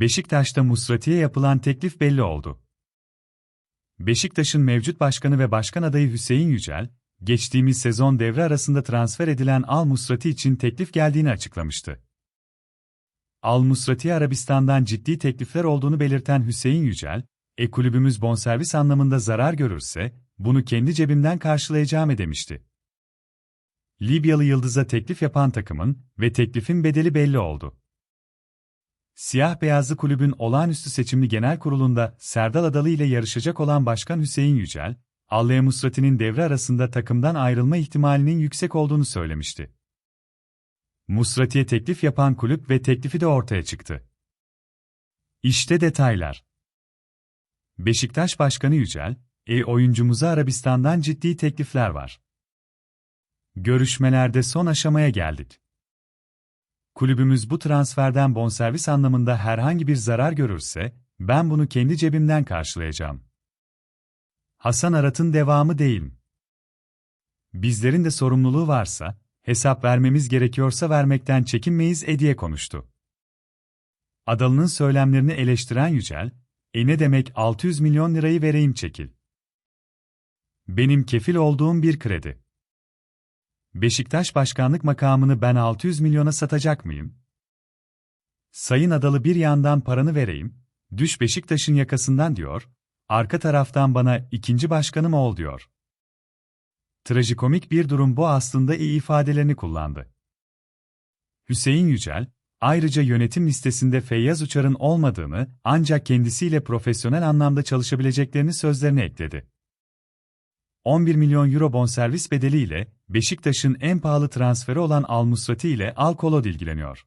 Beşiktaş'ta Musrati'ye yapılan teklif belli oldu. Beşiktaş'ın mevcut başkanı ve başkan adayı Hüseyin Yücel, geçtiğimiz sezon devre arasında transfer edilen Al Musrati için teklif geldiğini açıklamıştı. Al Musrati Arabistan'dan ciddi teklifler olduğunu belirten Hüseyin Yücel, e kulübümüz bonservis anlamında zarar görürse, bunu kendi cebimden karşılayacağım demişti. Libyalı Yıldız'a teklif yapan takımın ve teklifin bedeli belli oldu. Siyah Beyazlı Kulübün olağanüstü seçimli genel kurulunda Serdal Adalı ile yarışacak olan Başkan Hüseyin Yücel, Allaya Musrati'nin devre arasında takımdan ayrılma ihtimalinin yüksek olduğunu söylemişti. Musrati'ye teklif yapan kulüp ve teklifi de ortaya çıktı. İşte detaylar. Beşiktaş Başkanı Yücel, e oyuncumuza Arabistan'dan ciddi teklifler var. Görüşmelerde son aşamaya geldik. Kulübümüz bu transferden bonservis anlamında herhangi bir zarar görürse, ben bunu kendi cebimden karşılayacağım. Hasan Arat'ın devamı değilim. Bizlerin de sorumluluğu varsa, hesap vermemiz gerekiyorsa vermekten çekinmeyiz Ediye konuştu. Adalı'nın söylemlerini eleştiren Yücel, e ne demek 600 milyon lirayı vereyim çekil. Benim kefil olduğum bir kredi. Beşiktaş başkanlık makamını ben 600 milyona satacak mıyım? Sayın Adalı bir yandan paranı vereyim, düş Beşiktaş'ın yakasından diyor, arka taraftan bana ikinci başkanım ol diyor. Trajikomik bir durum bu aslında iyi ifadelerini kullandı. Hüseyin Yücel, ayrıca yönetim listesinde Feyyaz Uçar'ın olmadığını ancak kendisiyle profesyonel anlamda çalışabileceklerini sözlerine ekledi. 11 milyon euro bonservis bedeliyle Beşiktaş'ın en pahalı transferi olan Al Musrati ile Al Kolod ilgileniyor.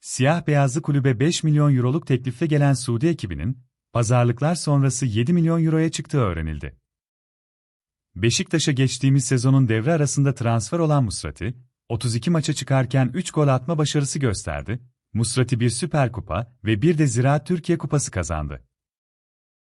Siyah beyazlı kulübe 5 milyon euroluk teklifle gelen Suudi ekibinin, pazarlıklar sonrası 7 milyon euroya çıktığı öğrenildi. Beşiktaş'a geçtiğimiz sezonun devre arasında transfer olan Musrati, 32 maça çıkarken 3 gol atma başarısı gösterdi, Musrati bir Süper Kupa ve bir de Ziraat Türkiye Kupası kazandı.